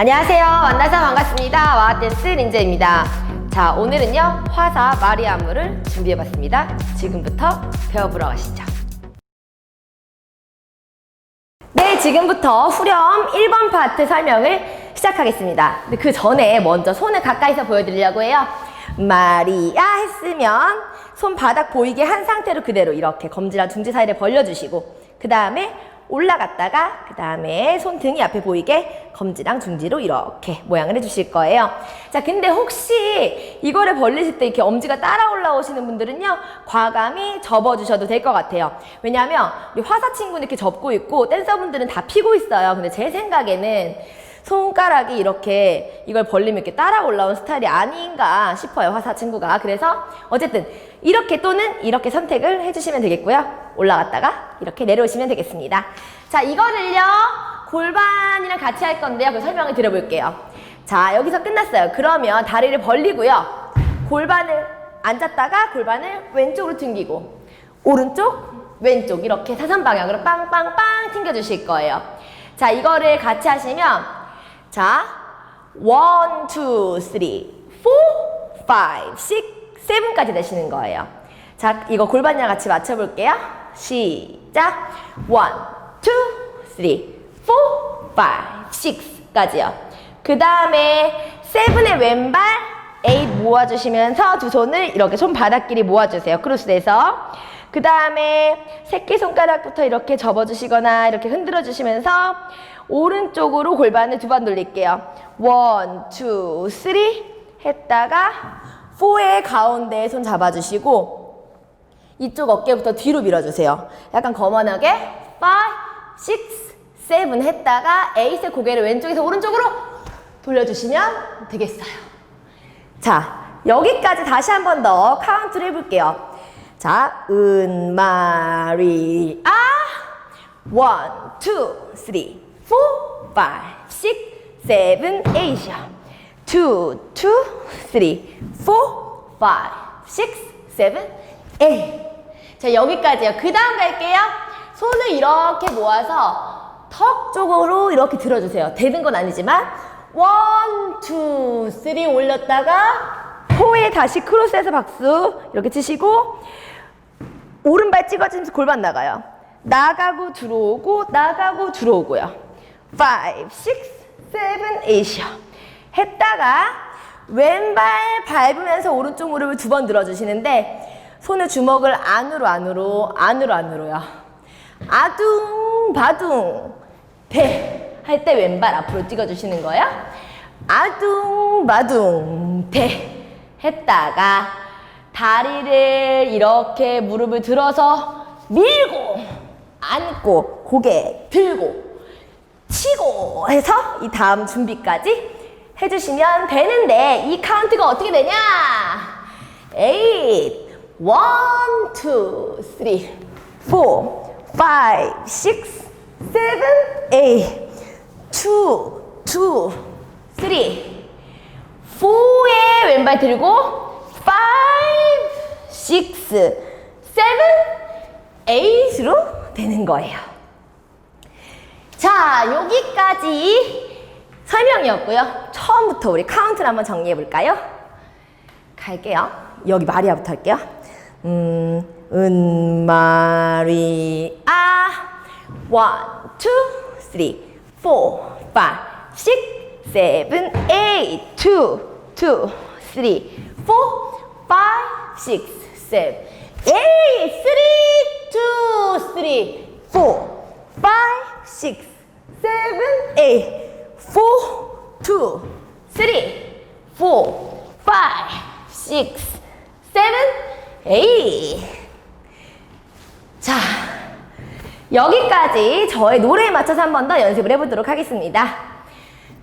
안녕하세요. 만나서 반갑습니다. 와댄스 린제입니다. 자, 오늘은요, 화사 마리아무를 준비해봤습니다. 지금부터 배워보러 가시죠. 네, 지금부터 후렴 1번 파트 설명을 시작하겠습니다. 근데 그 전에 먼저 손을 가까이서 보여드리려고 해요. 마리아 했으면 손바닥 보이게 한 상태로 그대로 이렇게 검지랑 중지 사이를 벌려주시고 그 다음에 올라갔다가 그 다음에 손등이 앞에 보이게 검지랑 중지로 이렇게 모양을 해주실 거예요. 자, 근데 혹시 이거를 벌리실 때 이렇게 엄지가 따라 올라오시는 분들은요, 과감히 접어주셔도 될 것 같아요. 왜냐하면 화사 친구는 이렇게 접고 있고 댄서분들은 다 피고 있어요. 근데 제 생각에는 손가락이 이렇게 이걸 벌리면 이렇게 따라 올라온 스타일이 아닌가 싶어요. 화사 친구가. 그래서 어쨌든 이렇게 또는 이렇게 선택을 해주시면 되겠고요. 올라갔다가 이렇게 내려오시면 되겠습니다. 자, 이거를요. 골반이랑 같이 할 건데요. 그 설명을 드려볼게요. 자, 여기서 끝났어요. 그러면 다리를 벌리고요. 골반을 앉았다가 골반을 왼쪽으로 튕기고 오른쪽, 왼쪽 이렇게 사선 방향으로 빵빵빵 튕겨주실 거예요. 자, 이거를 같이 하시면 자, one, two, three, four, five, six, seven까지 되시는 거예요. 자, 이거 골반이랑 같이 맞춰볼게요. 시작. one, two, three, four, five, six까지요. 그 다음에 seven의 왼발, eight 모아주시면서 두 손을 이렇게 손바닥끼리 모아주세요. 크로스돼서. 그 다음에 새끼손가락부터 이렇게 접어주시거나 이렇게 흔들어 주시면서 오른쪽으로 골반을 두 번 돌릴게요. 원, 투, 쓰리 했다가 포의 가운데 손 잡아주시고 이쪽 어깨부터 뒤로 밀어주세요. 약간 거만하게 5, 6, 7 했다가 에잇의 고개를 왼쪽에서 오른쪽으로 돌려주시면 되겠어요. 자, 여기까지 다시 한 번 더 카운트를 해볼게요. 자, 은, 마리, 아! 원, 투, 쓰리, 포, 파이, 식, 세븐, 에이시요. 투, 투, 쓰리, 포, 파이, 식, 세븐, 에이. 자, 여기까지요. 그 다음 갈게요. 손을 이렇게 모아서 턱 쪽으로 이렇게 들어주세요. 되는 건 아니지만, 원, 투, 쓰리 올렸다가, 포에 다시 크로스해서 박수 이렇게 치시고, 오른발 찍어지면서 골반 나가요. 나가고 들어오고 나가고 들어오고요. 5, 6, 7, 8이요. 했다가 왼발 밟으면서 오른쪽 무릎을 두 번 들어주시는데 손을 주먹을 안으로 안으로 안으로 안으로요. 아둥 바둥 대 할 때 왼발 앞으로 찍어주시는 거예요. 아둥 바둥 대 했다가 다리를 이렇게 무릎을 들어서 밀고 앉고 고개 들고 치고 해서 이 다음 준비까지 해주시면 되는데 이 카운트가 어떻게 되냐? 8, 1, 2, 3, 4, 5, 6, 7, 8, 2, 2, 3, 4에 왼발 들고 5, 6, 7, 8으로 되는 거예요. 자, 여기까지 설명이었고요. 처음부터 우리 카운트를 한번 정리해 볼까요? 갈게요. 여기 마리아부터 할게요. 음, 은, 마리, 아. 원, 투, 쓰리, 포, 파, 식, 세븐, 에잇, 포, 파, 식, 세븐, 에잇, 쓰리, 투, 쓰리, 포, 파, 식, 세븐, 에잇, 포, 투, 쓰리, 포, 파, 식, 세븐, 에잇. 자, 여기까지 저의 노래에 맞춰서 한 번 더 연습을 해보도록 하겠습니다.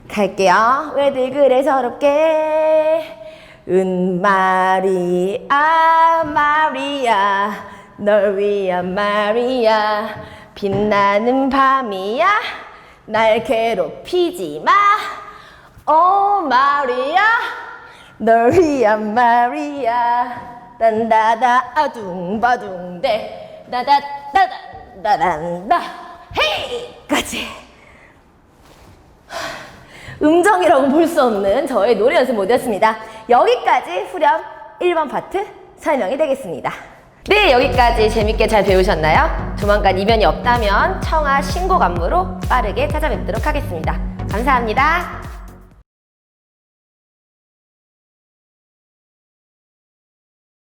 갈게요. 왜들 그래 서럽게 은 마리아 마리아 널 위한 마리아 빛나는 밤이야. 날 괴롭히지 마. 오 마리아 널 위한 마리아. 딴다다 아둥바둥대. 나다다다 나단다. 헤이까지 음정이라고 볼 수 없는 저의 노래 연습 모드였습니다. 여기까지 후렴 1번 파트 설명이 되겠습니다. 네, 여기까지 재밌게 잘 배우셨나요? 조만간 이변이 없다면 청아 신곡 안무로 빠르게 찾아뵙도록 하겠습니다. 감사합니다.